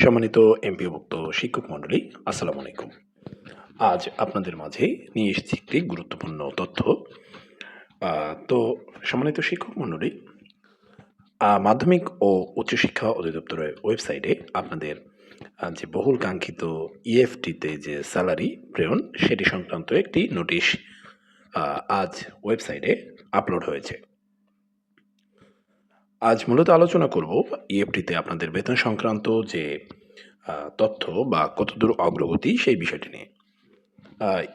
সম্মানিত এমপিওভুক্ত শিক্ষক মণ্ডলী, আসসালামু আলাইকুম। আজ আপনাদের মাঝে নিয়ে এসেছি একটি গুরুত্বপূর্ণ তথ্য। তো সম্মানিত শিক্ষক মণ্ডলী মাধ্যমিক ও উচ্চশিক্ষা অধিদপ্তরের ওয়েবসাইটে আপনাদের যে বহুল কাঙ্ক্ষিত ইএফটিতে যে স্যালারি প্রেরণ, সেটি সংক্রান্ত একটি নোটিশ আজ ওয়েবসাইটে আপলোড হয়েছে। আজ মূলত আলোচনা করব ইএফটিতে আপনাদের বেতন সংক্রান্ত যে তথ্য বা কতদূর অগ্রগতি সেই বিষয়টি নিয়ে।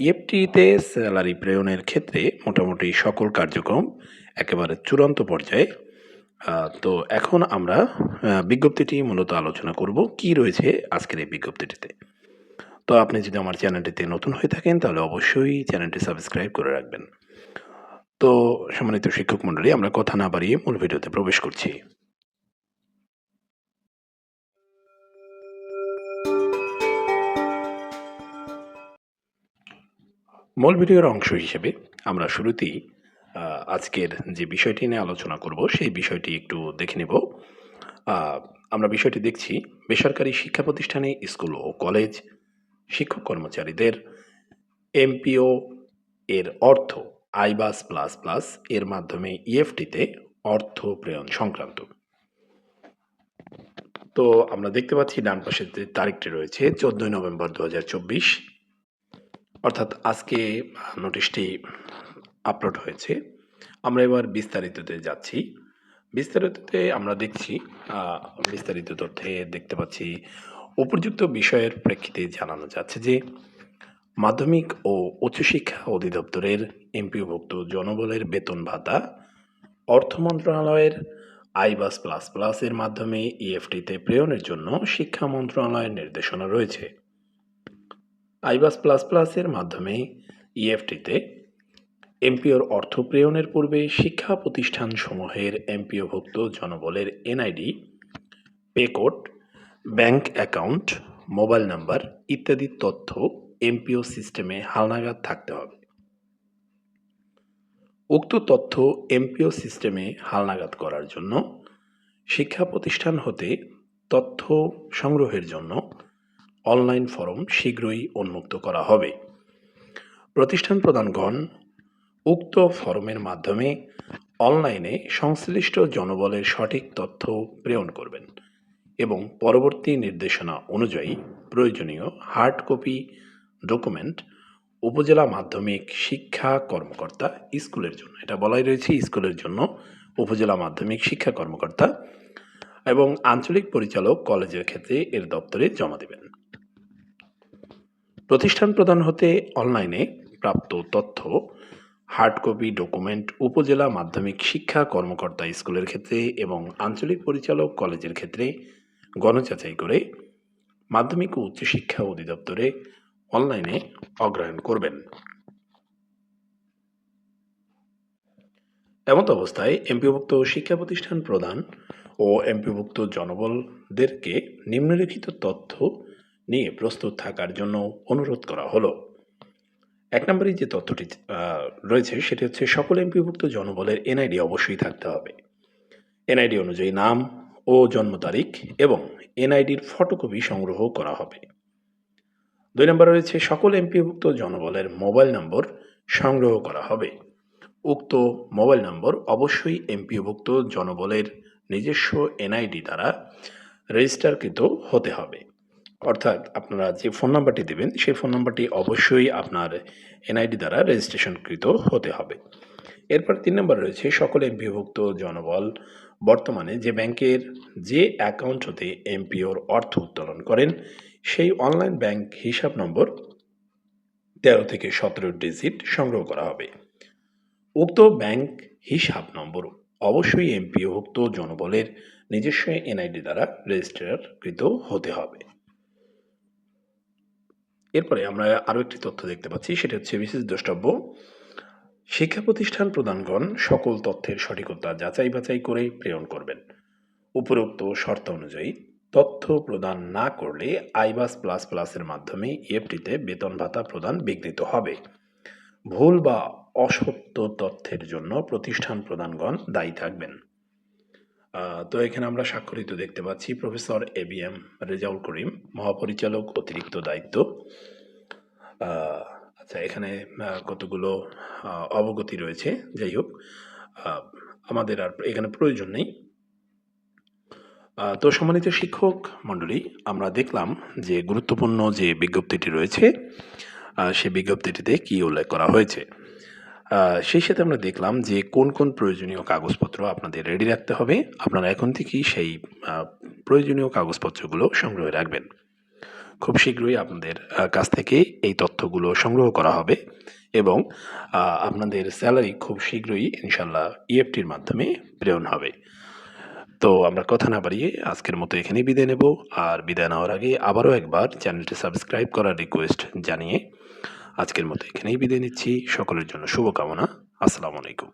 ইএফটিতে স্যালারি প্রেরণের ক্ষেত্রে মোটামুটি সকল কার্যক্রম একেবারে চূড়ান্ত পর্যায়ে। তো এখন আমরা বিজ্ঞপ্তিটি মূলত আলোচনা করব কি রয়েছে আজকের এই বিজ্ঞপ্তিটিতে। তো আপনি যদি আমার চ্যানেলটিতে নতুন হয়ে থাকেন তাহলে অবশ্যই চ্যানেলটি সাবস্ক্রাইব করে রাখবেন। তো সম্মানিত শিক্ষক মণ্ডলী, আমরা কথা না বাড়িয়ে মূল ভিডিওতে প্রবেশ করছি। মূল ভিডিওর অংশ হিসেবে আমরা শুরুতেই আজকের যে বিষয়টি নিয়ে আলোচনা করব, সেই বিষয়টি একটু দেখে নেব। আমরা বিষয়টি দেখছি, বেসরকারি শিক্ষা প্রতিষ্ঠানে স্কুল ও কলেজ শিক্ষক কর্মচারীদের এমপিও এর অর্থ আইবাস প্লাস প্লাস এর মাধ্যমে ইএফটিতে অর্থ প্রেরণ সংক্রান্ত। তো আমরা দেখতে পাচ্ছি ডান পাশে যে তারিখটি রয়েছে, চোদ্দই নভেম্বর দু হাজার চব্বিশ। অর্থাৎ আজকে নোটিশটি আপলোড হয়েছে। আমরা এবার বিস্তারিততে যাচ্ছি। বিস্তারিততে আমরা দেখছি বিস্তারিত তথ্যে দেখতে পাচ্ছি, উপযুক্ত বিষয়ের প্রেক্ষিতে জানানো যাচ্ছে যে মাধ্যমিক ও উচ্চশিক্ষা অধিদপ্তরের এমপিওভুক্ত জনবলের বেতন ভাতা, অর্থ মন্ত্রণালয়ের আইবাস প্লাস প্লাসের মাধ্যমে ইএফটিতে প্রেরণের জন্য শিক্ষা মন্ত্রণালয়ের নির্দেশনা রয়েছে। আইবাস প্লাস প্লাসের মাধ্যমে ইএফটিতে এমপিওর অর্থ প্রেরণের পূর্বে শিক্ষা প্রতিষ্ঠান সমূহের এমপিওভুক্ত জনবলের NID, pay code, bank account, mobile number ইত্যাদি তথ্য এমপিও সিস্টেমে হালনাগাদ থাকতে হবে। উক্ত তথ্য এমপিও সিস্টেমে হালনাগাদ করার জন্য, শিক্ষা প্রতিষ্ঠান হতে তথ্য সংগ্রহের জন্য অনলাইন ফরম শীঘ্রই উন্মুক্ত করা হবে। প্রতিষ্ঠান প্রধানগণ উক্ত ফরমের মাধ্যমে অনলাইনে সংশ্লিষ্ট জনবলের সঠিক তথ্য প্রেরণ করবেন এবং পরবর্তী নির্দেশনা অনুযায়ী প্রয়োজনীয় হার্ড কপি ডকুমেন্ট উপজেলা মাধ্যমিক শিক্ষা কর্মকর্তা স্কুলের জন্য। এটা বলাই রয়েছে স্কুলের জন্য উপজেলা মাধ্যমিক শিক্ষা কর্মকর্তা এবং আঞ্চলিক পরিচালক কলেজের ক্ষেত্রে এর দপ্তরে জমা দেবেন। প্রতিষ্ঠান প্রদান হতে অনলাইনে প্রাপ্ত তথ্য হার্ড কপি ডকুমেন্ট উপজেলা মাধ্যমিক শিক্ষা কর্মকর্তা স্কুলের ক্ষেত্রে এবং আঞ্চলিক পরিচালক কলেজের ক্ষেত্রে গণযাচাই করে মাধ্যমিক ও উচ্চশিক্ষা অধিদপ্তরে অনলাইনে অগ্রহণ করবেন। এমত অবস্থায় এমপিভুক্ত শিক্ষা প্রতিষ্ঠান প্রদান ও এমপিভুক্ত জনবলদেরকে নিম্নলিখিত তথ্য নিয়ে প্রস্তুত থাকার জন্য অনুরোধ করা হলো। এক নম্বরে যে তথ্যটি রয়েছে সেটি হচ্ছে সকল এমপিভুক্ত জনবলের এনআইডি অবশ্যই থাকতে হবে। এনআইডি অনুযায়ী নাম ও জন্ম তারিখ এবং এনআইডির ফটোকপি সংগ্রহ করা হবে। দুই নম্বরে রয়েছে, সকল এমপিভুক্ত জনবলের মোবাইল নম্বর সংগ্রহ করা হবে। উক্ত মোবাইল নম্বর অবশ্যই এমপিভুক্ত জনবলের নিজস্ব এনআইডি দ্বারা রেজিস্টারকৃত হতে হবে। অর্থাৎ আপনারা যে ফোন নাম্বারটি দেবেন, সেই ফোন নাম্বারটি অবশ্যই আপনার এনআইডি দ্বারা রেজিস্ট্রেশনকৃত হতে হবে। এরপর তিন নম্বর রয়েছে, সকল এমপিভুক্ত জনবল বর্তমানে যে ব্যাংকের যে অ্যাকাউন্ট হতে এমপিওর অর্থ উত্তোলন করেন, সেই অনলাইন ব্যাংক হিসাব নম্বর তেরো থেকে সতেরো ডিজিট সংগ্রহ করা হবে। উক্ত ব্যাংক হিসাব নম্বর অবশ্যই এমপিওভুক্ত জনবলের নিজস্ব এনআইডি দ্বারা রেজিস্টারকৃত হতে হবে। এরপরে আমরা আরও একটি তথ্য দেখতে পাচ্ছি, সেটা হচ্ছে বিশেষ দ্রষ্টব্য শিক্ষা প্রতিষ্ঠান প্রদানগণ সকল তথ্যের সঠিকতা যাচাই বাছাই করে প্রেরণ করবেন। উপরোক্ত শর্ত অনুযায়ী, তথ্য প্রদান না করলে আইবাস প্লাস প্লাসের মাধ্যমে ইএফটিতে বেতন ভাতা প্রদান বিঘ্নিত হবে। ভুল বা অসত্য তথ্যের জন্য প্রতিষ্ঠান প্রদানগণ দায়ী থাকবেন। তো এখানে আমরা স্বাক্ষরিত দেখতে পাচ্ছি professor A B M Rezaul Karim, মহাপরিচালক অতিরিক্ত দায়িত্ব। আচ্ছা এখানে কতগুলো অবগতি রয়েছে। যাই হোক আমাদের আর এখানে প্রয়োজন নেই। তো সম্মানিত শিক্ষক মণ্ডলী, আমরা দেখলাম যে গুরুত্বপূর্ণ যে বিজ্ঞপ্তিটি রয়েছে সেই বিজ্ঞপ্তিটিতে কি উল্লেখ করা হয়েছে। সেই সাথে আমরা দেখলাম যে কোন কোন প্রয়োজনীয় কাগজপত্র আপনাদের রেডি রাখতে হবে। আপনারা এখন থেকেই সেই প্রয়োজনীয় কাগজপত্রগুলো সংগ্রহে রাখবেন। খুব শীঘ্রই আপনাদের কাছ থেকে এই তথ্যগুলো সংগ্রহ করা হবে এবং আপনাদের স্যালারি খুব শীঘ্রই ইনশাল্লাহ ইএফটির মাধ্যমে প্রেরণ হবে। তো আমরা কথা না বাড়িয়ে আজকের মতো এখানেই বিদায় নেব। আর বিদায় নেওয়ার আগে আবারও একবার চ্যানেলটি সাবস্ক্রাইব করার রিকোয়েস্ট জানিয়ে আজকের মতো এখানেই বিদায় নিচ্ছি। সকলের জন্য শুভকামনা। আসসালামু আলাইকুম।